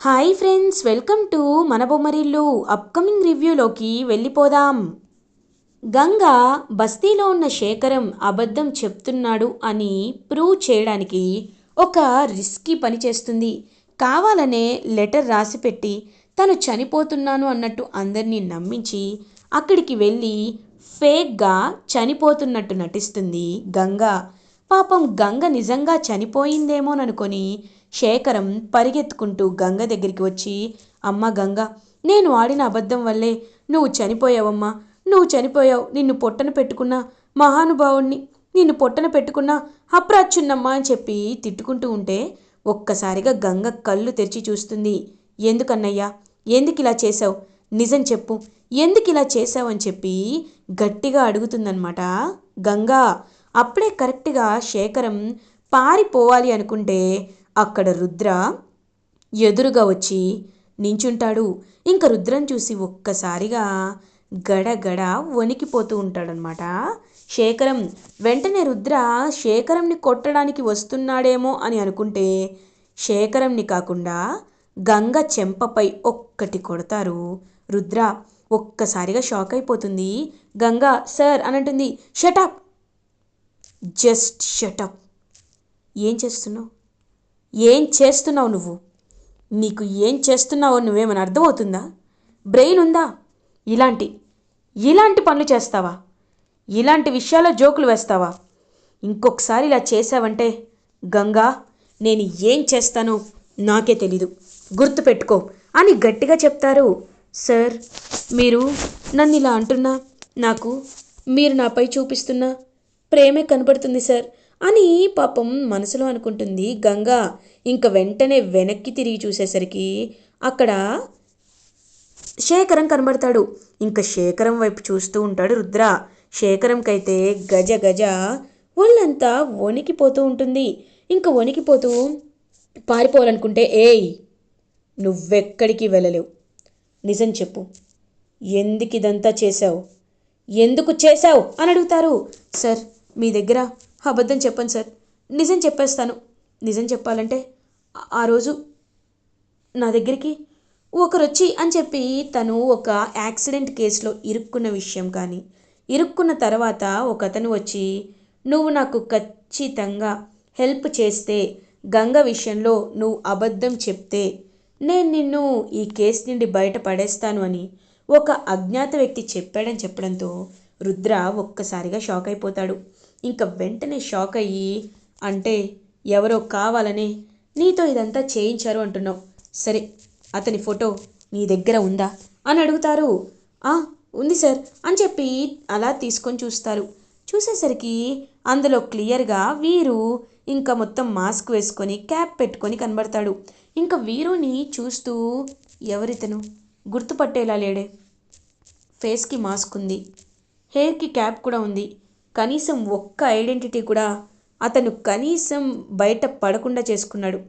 Hi friends welcome to మన Bommarillu upcoming రివ్యూలోకి వెళ్ళిపోదాం. గంగ బస్తీలో ఉన్న శేఖరం అబద్ధం చెప్తున్నాడు అని ప్రూవ్ చేయడానికి ఒక రిస్కీ పని చేస్తుంది. కావాలనే లెటర్ రాసిపెట్టి తను చనిపోతున్నాను అన్నట్టు అందరినీ నమ్మించి అక్కడికి వెళ్ళి ఫేక్గా చనిపోతున్నట్టు నటిస్తుంది గంగ. పాపం గంగ నిజంగా చనిపోయిందేమోననుకొని శేఖరం పరిగెత్తుకుంటూ గంగ దగ్గరికి వచ్చి అమ్మ గంగ నేను ఆడిన అబద్ధం వల్లే నువ్వు చనిపోయావమ్మా. నువ్వు చనిపోయావు. నిన్ను పొట్టన పెట్టుకున్న మహానుభావుణ్ణి నిన్ను పొట్టన పెట్టుకున్న అప్రాచున్నమ్మా అని చెప్పి తిట్టుకుంటూ ఉంటే ఒక్కసారిగా గంగ కళ్ళు తెరిచి చూస్తుంది. ఎందుకన్నయ్యా? ఎందుకు ఇలా చేసావు నిజం చెప్పు. ఎందుకు ఇలా చేశావు? అని చెప్పి గట్టిగా అడుగుతుందన్నమాట గంగా. అప్పుడే కరెక్ట్గా శేఖరం పారిపోవాలి అనుకుంటే అక్కడ రుద్ర ఎదురుగా వచ్చి నించుంటాడు. ఇంకా రుద్రం చూసి ఒక్కసారిగా గడగడ వణికిపోతూ ఉంటాడనమాట శేఖరం వెంటనే రుద్ర శేఖరంని కొట్టడానికి వస్తున్నాడేమో అని అనుకుంటే శేఖరంని కాకుండా గంగ చెంపపై ఒక్కటి కొడతారు. రుద్ర ఒక్కసారిగా షాక్ అయిపోతుంది. గంగ సార్ అని అంటుంది షటప్! జస్ట్ షటప్ ఏం చేస్తున్నావు? ఏం చేస్తున్నావు నువ్వు? నీకు ఏం చేస్తున్నావో నువ్వేమైనా అర్థమవుతుందా? బ్రెయిన్ ఉందా? ఇలాంటి ఇలాంటి పనులు చేస్తావా? ఇలాంటి విషయాల్లో జోకులు వేస్తావా? ఇంకొకసారి ఇలా చేసావంటే గంగా నేను ఏం చేస్తానో నాకే తెలీదు. గుర్తుపెట్టుకో అని గట్టిగా చెప్తారు. సార్ మీరు నన్ను ఇలా అంటున్నా నాకు మీరు నాపై చూపిస్తున్న ప్రేమే కనబడుతుంది సార్. అని పాపం మనసులో అనుకుంటుంది గంగా. ఇంక వెంటనే వెనక్కి తిరిగి చూసేసరికి అక్కడ శేఖరం కనబడతాడు. ఇంకా శేఖరం వైపు చూస్తూ ఉంటాడు రుద్ర. శేఖరంకైతే గజ గజ ఒళ్ళంతా వణికిపోతూ ఉంటుంది. ఇంకా వణికిపోతూ పారిపోవాలనుకుంటే ఏయ్ నువ్వెక్కడికి వెళ్ళలేవు. నిజం చెప్పు. ఎందుకు ఇదంతా చేశావు? ఎందుకు చేశావు? అని అడుగుతారు సార్ మీ దగ్గర అబద్ధం చెప్పండి సార్. నిజం చెప్పేస్తాను. నిజం చెప్పాలంటే ఆ రోజు నా దగ్గరికి ఒకరు వచ్చి అని చెప్పి తను ఒక యాక్సిడెంట్ కేసులో ఇరుక్కున్న విషయం కానీ ఇరుక్కున్న తర్వాత ఒక అతను వచ్చి నువ్వు నాకు ఖచ్చితంగా హెల్ప్ చేస్తే గంగ విషయంలో నువ్వు అబద్ధం చెప్తే నేను నిన్ను ఈ కేసు నుండి బయట పడేస్తాను అని ఒక అజ్ఞాత వ్యక్తి చెప్పాడని చెప్పడంతో రుద్ర ఒక్కసారిగా షాక్ అయిపోతాడు. ఇంకా వెంటనే షాక్ అయ్యి అంటే ఎవరో కావాలని నీతో ఇదంతా చేయించారు అంటున్నావు. సరే అతని ఫోటో నీ దగ్గర ఉందా? అని అడుగుతారు. ఉంది సార్ అని చెప్పి అలా తీసుకొని చూస్తారు. చూసేసరికి అందులో క్లియర్గా వీరు ఇంకా మొత్తం మాస్క్ వేసుకొని క్యాప్ పెట్టుకొని కనబడతాడు. ఇంకా వీరుని చూస్తూ ఎవరితను? గుర్తుపట్టేలా లేడే. ఫేస్కి మాస్క్ ఉంది. హెయిర్కి క్యాప్ కూడా ఉంది. కనీసం ఒక్క ఐడెంటిటీ కూడా అతను కనీసం బయట పడకుండా చేసుకున్నాడు.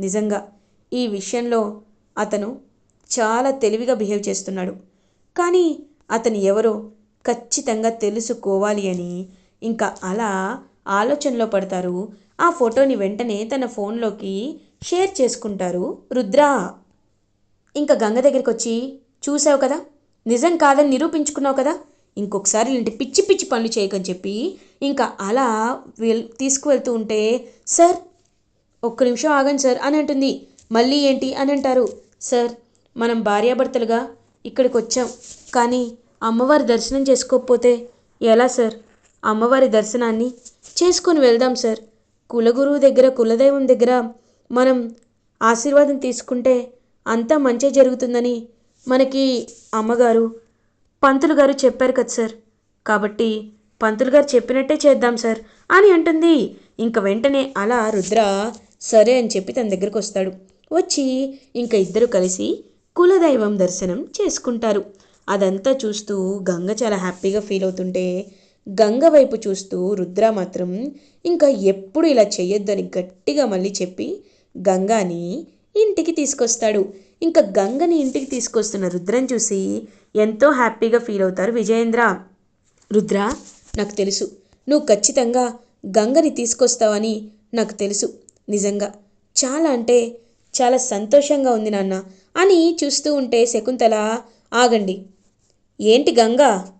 నిజంగా ఈ విషయంలో అతను చాలా తెలివిగా బిహేవ్ చేస్తున్నాడు. కానీ అతను ఎవరో ఖచ్చితంగా తెలుసుకోవాలి అని ఇంకా అలా ఆలోచనలో పడతారు. ఆ ఫోటోని వెంటనే తన ఫోన్లోకి షేర్ చేసుకుంటారు రుద్ర. ఇంకా గంగ దగ్గరికి వచ్చి చూసావు కదా? నిజం కాదని నిరూపించుకున్నావు కదా? ఇంకొకసారి ఇలాంటి పిచ్చి పిచ్చి పనులు చేయకని చెప్పి ఇంకా అలా వెల్ తీసుకువెళ్తూ ఉంటే సార్ ఒక్క నిమిషం ఆగండి సార్ అని అంటుంది. మళ్ళీ ఏంటి? అని అంటారు. సార్ మనం భార్యాభర్తలుగా ఇక్కడికి వచ్చాం కానీ అమ్మవారి దర్శనం చేసుకోకపోతే ఎలా సార్? అమ్మవారి దర్శనాన్ని చేసుకొని వెళ్దాం సార్. కులగురువు దగ్గర కులదైవం దగ్గర మనం ఆశీర్వాదం తీసుకుంటే అంతా మంచి జరుగుతుందని మనకి అమ్మగారు పంతులు గారు చెప్పారు కదా సార్. కాబట్టి పంతులు గారు చెప్పినట్టే చేద్దాం సార్ అని అంటుంది. ఇంక వెంటనే అలా రుద్ర సరే అని చెప్పి తన దగ్గరకు వస్తాడు. వచ్చి ఇంకా ఇద్దరు కలిసి కులదైవం దర్శనం చేసుకుంటారు. అదంతా చూస్తూ గంగ చాలా హ్యాపీగా ఫీల్ అవుతుంటే గంగ వైపు చూస్తూ రుద్ర మాత్రం ఇంకా ఎప్పుడు ఇలా చేయొద్దని గట్టిగా మళ్ళీ చెప్పి గంగాని ఇంటికి తీసుకొస్తాడు. ఇంకా గంగని ఇంటికి తీసుకొస్తున్న రుద్రం చూసి ఎంతో హ్యాపీగా ఫీల్ అవుతారు విజయేంద్ర. రుద్ర నాకు తెలుసు. నువ్వు ఖచ్చితంగా గంగని తీసుకొస్తావని నాకు తెలుసు. నిజంగా. చాలా అంటే చాలా సంతోషంగా ఉంది నాన్న అని చూస్తూ ఉంటే శకుంతల ఆగండి. ఏంటి గంగా?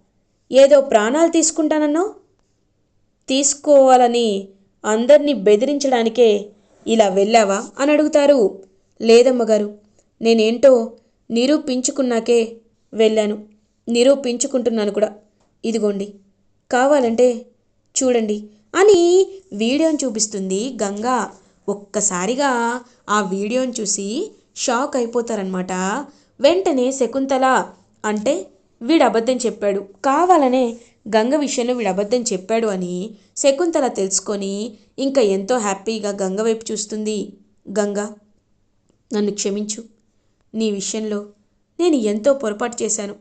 ఏదో ప్రాణాలు తీసుకుంటానన్నో తీసుకోవాలని అందరినీ బెదిరించడానికే ఇలా వెళ్ళావా? అని అడుగుతారు. లేదమ్మగారు నేనేంటో నిరూపించుకున్నాకే వెళ్ళాను. నిరూపించుకుంటున్నాను కూడా. ఇదిగోండి. కావాలంటే చూడండి. అని వీడియోని చూపిస్తుంది గంగా. ఒక్కసారిగా ఆ వీడియోని చూసి షాక్ అయిపోతారనమాట వెంటనే శకుంతల అంటే వీడు అబద్ధం చెప్పాడు. కావాలనే గంగ విషయంలో వీడు అబద్ధం చెప్పాడు అని శకుంతల తెలుసుకొని ఇంకా ఎంతో హ్యాపీగా గంగ వైపు చూస్తుంది. గంగ నన్ను క్షమించు. నీ విషయంలో నేను ఎంతో పొరపాటు చేశాను.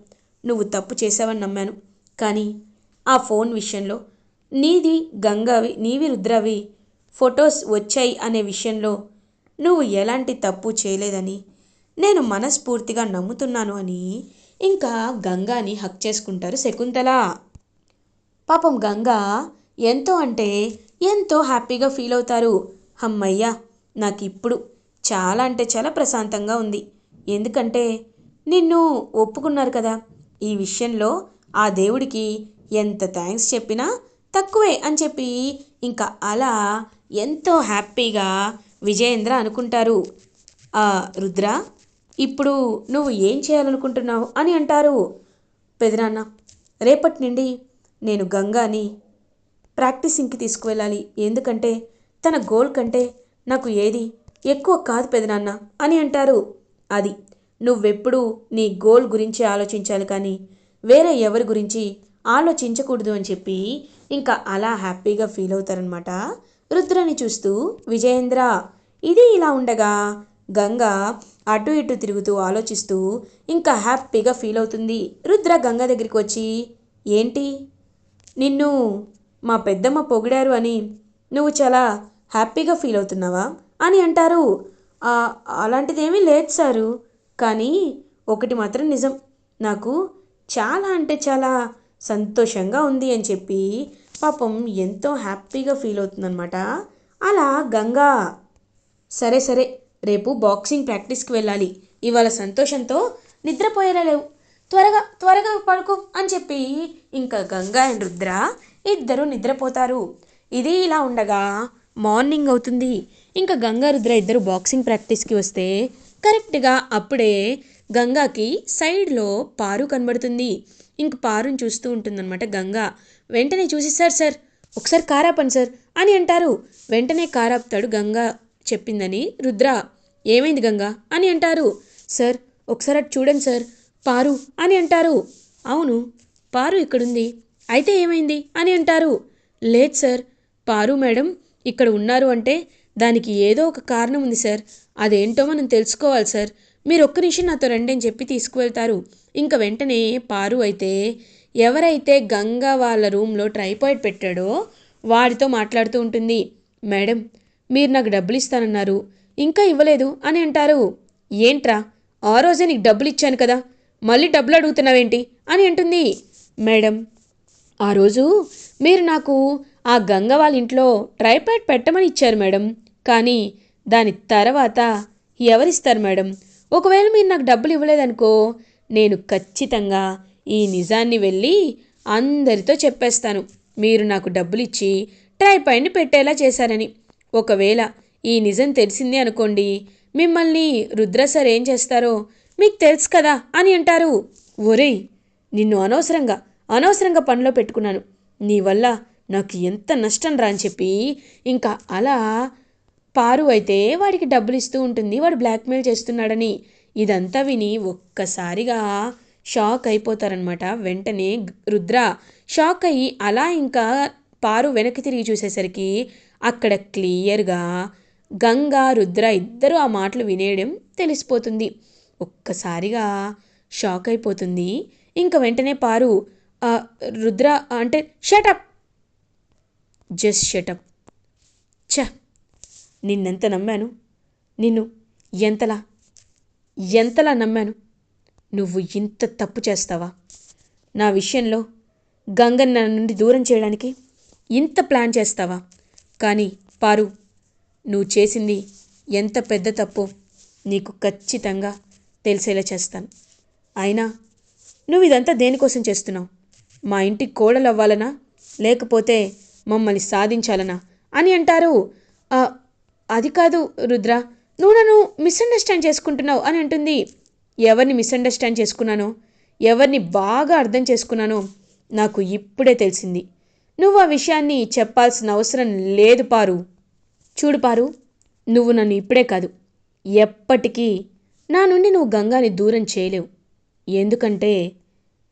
నువ్వు తప్పు చేశావని నమ్మాను. కానీ ఆ ఫోన్ విషయంలో నీది గంగావి నీవి రుద్రవి ఫొటోస్ వచ్చాయి అనే విషయంలో నువ్వు ఎలాంటి తప్పు చేయలేదని నేను మనస్ఫూర్తిగా నమ్ముతున్నాను అని ఇంకా గంగాని హక్ చేసుకుంటారు శకుంతల. పాపం గంగా ఎంతో అంటే ఎంతో హ్యాపీగా ఫీల్ అవుతారు. అమ్మయ్యా నాకు ఇప్పుడు చాలా అంటే చాలా ప్రశాంతంగా ఉంది. ఎందుకంటే నిన్ను ఒప్పుకున్నారు కదా. ఈ విషయంలో ఆ దేవుడికి ఎంత థ్యాంక్స్ చెప్పినా తక్కువే అని చెప్పి ఇంకా అలా ఎంతో హ్యాపీగా విజయేంద్ర అనుకుంటారు. ఆ రుద్ర ఇప్పుడు నువ్వు ఏం చేయాలనుకుంటున్నావు? అని అంటారు పెదనాన్న. రేపటి నుండి నేను గంగాని ప్రాక్టీసింగ్కి తీసుకువెళ్ళాలి. ఎందుకంటే తన గోల్ కంటే నాకు ఏది ఎక్కువ కాదు పెదనాన్న అని అంటారు. అది. నువ్వెప్పుడు నీ గోల్ గురించి ఆలోచించాలి కానీ వేరే ఎవరి గురించి ఆలోచించకూడదు అని చెప్పి ఇంకా అలా హ్యాపీగా ఫీల్ అవుతారనమాట రుద్రని చూస్తూ విజయేంద్ర ఇది ఇలా ఉండగా గంగ అటు ఇటు తిరుగుతూ ఆలోచిస్తూ ఇంకా హ్యాపీగా ఫీల్ అవుతుంది. రుద్ర గంగ దగ్గరికి వచ్చి ఏంటి? నిన్ను మా పెద్దమ్మ పొగిడారు అని నువ్వు చాలా హ్యాపీగా ఫీల్ అవుతున్నావా? అని అంటారు. అలాంటిదేమీ లేదు సారు. కానీ ఒకటి మాత్రం నిజం. నాకు చాలా అంటే చాలా సంతోషంగా ఉంది అని చెప్పి పాపం ఎంతో హ్యాపీగా ఫీల్ అవుతుందన్నమాట. అలా గంగా సరే సరే రేపు బాక్సింగ్ ప్రాక్టీస్కి వెళ్ళాలి. ఇవాళ సంతోషంతో నిద్రపోయేలా లేవు. త్వరగా త్వరగా పడుకో అని చెప్పి ఇంకా గంగా అండ్ రుద్ర ఇద్దరు నిద్రపోతారు. ఇది ఇలా ఉండగా మార్నింగ్ అవుతుంది. ఇంకా గంగా రుద్ర ఇద్దరు బాక్సింగ్ ప్రాక్టీస్కి వస్తే కరెక్ట్గా అప్పుడే గంగాకి సైడ్లో పారు కనబడుతుంది. ఇంక పారుని చూస్తూ ఉంటుందన్నమాట గంగా. వెంటనే చూసి సార్ సార్ ఒకసారి కారాపండి సార్ అని అంటారు. వెంటనే కారాపుతాడు గంగా చెప్పిందని రుద్ర. ఏమైంది గంగా? అని అంటారు. సార్ ఒకసారి అటు చూడండి సార్ పారు అని అంటారు. అవును పారు ఇక్కడుంది. అయితే ఏమైంది? అని అంటారు. లేదు సార్ పారు మేడం ఇక్కడ ఉన్నారు అంటే దానికి ఏదో ఒక కారణం ఉంది సార్. అదేంటో మనం తెలుసుకోవాలి సార్. మీరు ఒక్క నిమిషం నాతో రండి అని చెప్పి తీసుకువెళ్తారు. ఇంకా వెంటనే పారు అయితే ఎవరైతే గంగ వాళ్ళ రూమ్లో ట్రైపాయిడ్ పెట్టాడో వాడితో మాట్లాడుతూ ఉంటుంది. మేడం మీరు నాకు డబ్బులు ఇస్తానన్నారు ఇంకా ఇవ్వలేదు అని అంటారు. ఏంట్రా? ఆ రోజే నీకు డబ్బులు ఇచ్చాను కదా. మళ్ళీ డబ్బులు అడుగుతున్నావేంటి? అని అంటుంది. మేడం ఆ రోజు మీరు నాకు ఆ గంగ వాళ్ళ ఇంట్లో ట్రైపాడ్ పెట్టమని ఇచ్చారు మేడం. కానీ దాని తర్వాత ఎవరిస్తారు మేడం? ఒకవేళ మీరు నాకు డబ్బులు ఇవ్వలేదనుకో నేను ఖచ్చితంగా ఈ నిజాన్ని వెళ్ళి అందరితో చెప్పేస్తాను. మీరు నాకు డబ్బులు ఇచ్చి ట్రైపాడ్ని పెట్టేలా చేశారని. ఒకవేళ ఈ నిజం తెలిసింది అనుకోండి మిమ్మల్ని రుద్ర సార్ ఏం చేస్తారో మీకు తెలుసు కదా అని అంటారు. ఒరేయ్ నిన్ను అనవసరంగా అనవసరంగా పనిలో పెట్టుకున్నాను. నీ వల్ల నాకు ఎంత నష్టం రా అని చెప్పి ఇంకా అలా పారు అయితే వాడికి డబ్బులు ఇస్తూ ఉంటుంది వాడు బ్లాక్మెయిల్ చేస్తున్నాడని. ఇదంతా విని ఒక్కసారిగా షాక్ అయిపోతారనమాట వెంటనే రుద్ర షాక్ అయ్యి అలా ఇంకా పారు వెనక్కి తిరిగి చూసేసరికి అక్కడ క్లియర్గా గంగా రుద్ర ఇద్దరు ఆ మాటలు వినేయడం తెలిసిపోతుంది. ఒక్కసారిగా షాక్ అయిపోతుంది. ఇంకా వెంటనే పారు రుద్ర అంటే షటప్ జస్ట్ షటప్ చ నిన్నెంత నమ్మాను? నిన్ను ఎంతలా ఎంతలా నమ్మాను? నువ్వు ఇంత తప్పు చేస్తావా? నా విషయంలో గంగన్న నా నుండి దూరం చేయడానికి ఇంత ప్లాన్ చేస్తావా? కానీ పారు నువ్వు చేసింది ఎంత పెద్ద తప్పు నీకు ఖచ్చితంగా తెలిసేలా చేస్తాను. అయినా నువ్వు ఇదంతా దేనికోసం చేస్తున్నావు? మా ఇంటికి కోడలు అవ్వాలనా లేకపోతే మమ్మల్ని సాధించాలనా? అని అంటారు అది కాదు రుద్ర. నువ్వు నన్ను మిస్అండర్స్టాండ్ చేసుకుంటున్నావు అని అంటుంది. ఎవరిని మిస్అండర్స్టాండ్ చేసుకున్నానో? ఎవరిని బాగా అర్థం చేసుకున్నానో? నాకు ఇప్పుడే తెలిసింది. నువ్వు ఆ విషయాన్ని చెప్పాల్సిన అవసరం లేదు పారు. చూడు పారు నువ్వు నన్ను ఇప్పుడే కాదు. ఎప్పటికీ నా నుండి నువ్వు గంగాని దూరం చేయలేవు. ఎందుకంటే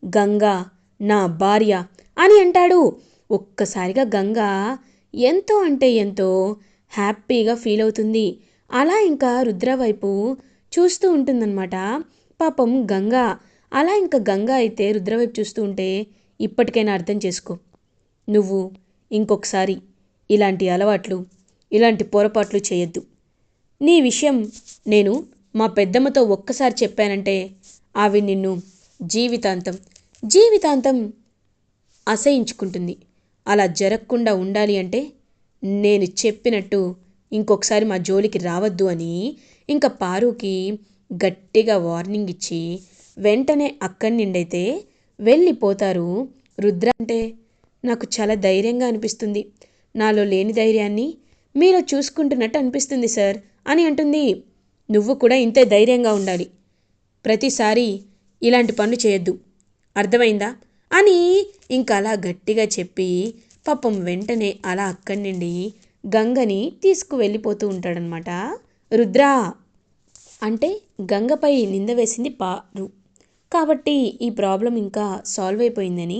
గంగా నా భార్య అని అంటాడు. ఒక్కసారిగా గంగా ఎంతో అంటే ఎంతో హ్యాపీగా ఫీల్ అవుతుంది. అలా ఇంకా రుద్ర వైపు చూస్తూ ఉంటుందన్నమాట. పాపం గంగా. అలా ఇంకా గంగా అయితే రుద్ర వైపు చూస్తూ ఉంటే ఇప్పటికైనా అర్థం చేసుకో. నువ్వు ఇంకొకసారి ఇలాంటి అలవాట్లు ఇలాంటి పొరపాట్లు చేయొద్దు. నీ విషయం నేను మా పెద్దమ్మతో ఒక్కసారి చెప్పానంటే ఆవి నిన్ను జీవితాంతం జీవితాంతం అసహించుకుంటుంది. అలా జరగకుండా ఉండాలి అంటే నేను చెప్పినట్టు ఇంకొకసారి మా జోలికి రావద్దు అని ఇంకా పారుకి గట్టిగా వార్నింగ్ ఇచ్చి వెంటనే అక్కడి నుండైతే వెళ్ళిపోతారు. రుద్ర అంటే నాకు చాలా ధైర్యంగా అనిపిస్తుంది. నాలో లేని ధైర్యాన్ని మీలో చూసుకుంటున్నట్టు అనిపిస్తుంది సార్ అని అంటుంది. నువ్వు కూడా ఇంతే ధైర్యంగా ఉండాలి. ప్రతిసారి ఇలాంటి పనులు చేయొద్దు. అర్థమైందా? అని ఇంకా అలా గట్టిగా చెప్పి పాపం వెంటనే అలా అక్కడి నుండి గంగని తీసుకువెళ్ళిపోతూ ఉంటాడనమాట రుద్ర! అంటే గంగపై నింద వేసింది పారు. కాబట్టి ఈ ప్రాబ్లం ఇంకా సాల్వ్ అయిపోయిందని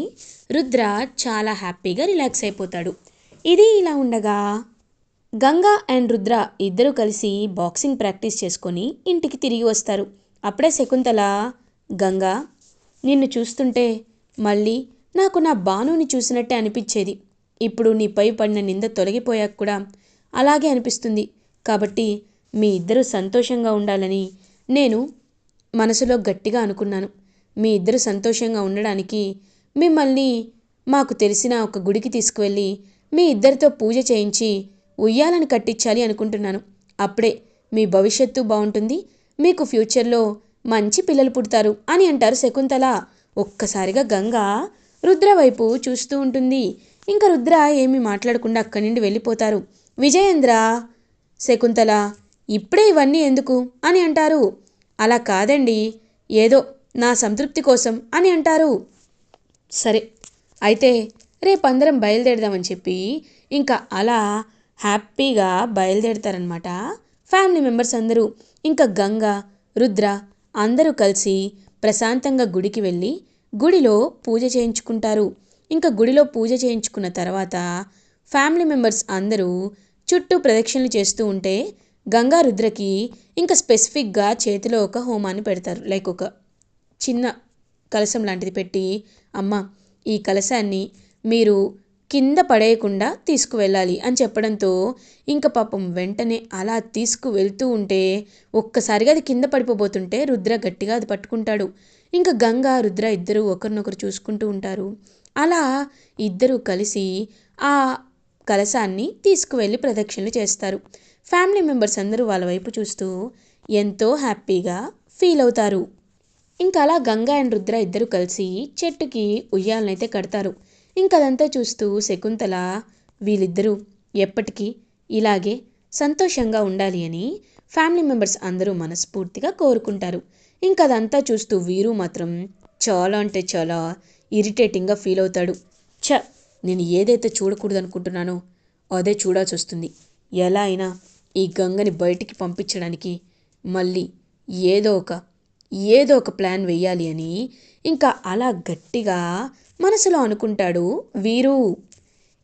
రుద్ర చాలా హ్యాపీగా రిలాక్స్ అయిపోతాడు. ఇది ఇలా ఉండగా గంగా అండ్ రుద్ర ఇద్దరూ కలిసి బాక్సింగ్ ప్రాక్టీస్ చేసుకొని ఇంటికి తిరిగి వస్తారు. అప్పుడే శకుంతల గంగా నిన్ను చూస్తుంటే మళ్ళీ నాకు నా బానుని చూసినట్టే అనిపించేది. ఇప్పుడు నీపై పడిన నింద తొలగిపోయాక కూడా అలాగే అనిపిస్తుంది. కాబట్టి మీ ఇద్దరు సంతోషంగా ఉండాలని నేను మనసులో గట్టిగా అనుకున్నాను. మీ ఇద్దరు సంతోషంగా ఉండడానికి మిమ్మల్ని మాకు తెలిసిన ఒక గుడికి తీసుకువెళ్ళి మీ ఇద్దరితో పూజ చేయించి ఉయ్యాలను కట్టించాలి అనుకుంటున్నాను. అప్పుడే మీ భవిష్యత్తు బాగుంటుంది. మీకు ఫ్యూచర్లో మంచి పిల్లలు పుడతారు అని అంటారు శకుంతల. ఒక్కసారిగా గంగ రుద్ర వైపు చూస్తూ ఉంటుంది. ఇంకా రుద్ర ఏమీ మాట్లాడకుండా అక్కడి నుండి వెళ్ళిపోతారు. విజయేంద్ర శకుంతల ఇప్పుడే ఇవన్నీ ఎందుకు? అని అంటారు. అలా కాదండి. ఏదో నా సంతృప్తి కోసం అని అంటారు. సరే అయితే రేపు అందరం బయలుదేరదామని చెప్పి ఇంకా అలా హ్యాపీగా బయలుదేరతారనమాట ఫ్యామిలీ మెంబర్స్ అందరూ. ఇంకా గంగ రుద్ర అందరూ కలిసి ప్రశాంతంగా గుడికి వెళ్ళి గుడిలో పూజ చేయించుకుంటారు. ఇంకా గుడిలో పూజ చేయించుకున్న తర్వాత ఫ్యామిలీ మెంబర్స్ అందరూ చుట్టూ ప్రదక్షిణలు చేస్తూ ఉంటే గంగా రుద్రకి ఇంకా స్పెసిఫిక్గా చేతిలో ఒక హోమాన్ని పెడతారు. లైక్ ఒక చిన్న కలశం లాంటిది పెట్టి అమ్మ ఈ కలశాన్ని మీరు కింద పడేయకుండా తీసుకువెళ్ళాలి అని చెప్పడంతో ఇంకా పాపం వెంటనే అలా తీసుకువెళ్తూ ఉంటే ఒక్కసారిగా అది కింద పడిపోబోతుంటే రుద్ర గట్టిగా అది పట్టుకుంటాడు. ఇంకా గంగా రుద్ర ఇద్దరు ఒకరినొకరు చూసుకుంటూ ఉంటారు. అలా ఇద్దరూ కలిసి ఆ కలశాన్ని తీసుకువెళ్ళి ప్రదక్షిణలు చేస్తారు. ఫ్యామిలీ మెంబర్స్ అందరూ వాళ్ళ వైపు చూస్తూ ఎంతో హ్యాపీగా ఫీల్ అవుతారు. ఇంకా అలా గంగా అండ్ రుద్ర ఇద్దరు కలిసి చెట్టుకి ఉయ్యాలనైతే కడతారు. ఇంకా అదంతా చూస్తూ శకుంతల వీళ్ళిద్దరూ ఎప్పటికీ ఇలాగే సంతోషంగా ఉండాలి అని ఫ్యామిలీ మెంబర్స్ అందరూ మనస్ఫూర్తిగా కోరుకుంటారు. ఇంకా అదంతా చూస్తూ వీరు మాత్రం చాలా అంటే చాలా ఇరిటేటింగ్గా ఫీల్ అవుతాడు. ఛ! నేను ఏదైతే చూడకూడదు అనుకుంటున్నానో అదే చూడాల్సి వస్తుంది ఎలా అయినా ఈ గంగని బయటికి పంపించడానికి మళ్ళీ ఏదో ఒక ఏదో ఒక ప్లాన్ వెయ్యాలి అని ఇంకా అలా గట్టిగా మనసులో అనుకుంటాడు వీరు.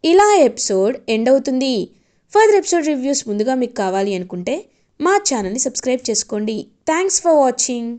ఇలా ఎపిసోడ్ ఎండ్ అవుతుంది. ఫర్దర్ ఎపిసోడ్ రివ్యూస్ ముందుగా మీకు కావాలి అనుకుంటే మా ఛానల్ని సబ్స్క్రైబ్ చేసుకోండి. Thanks for watching.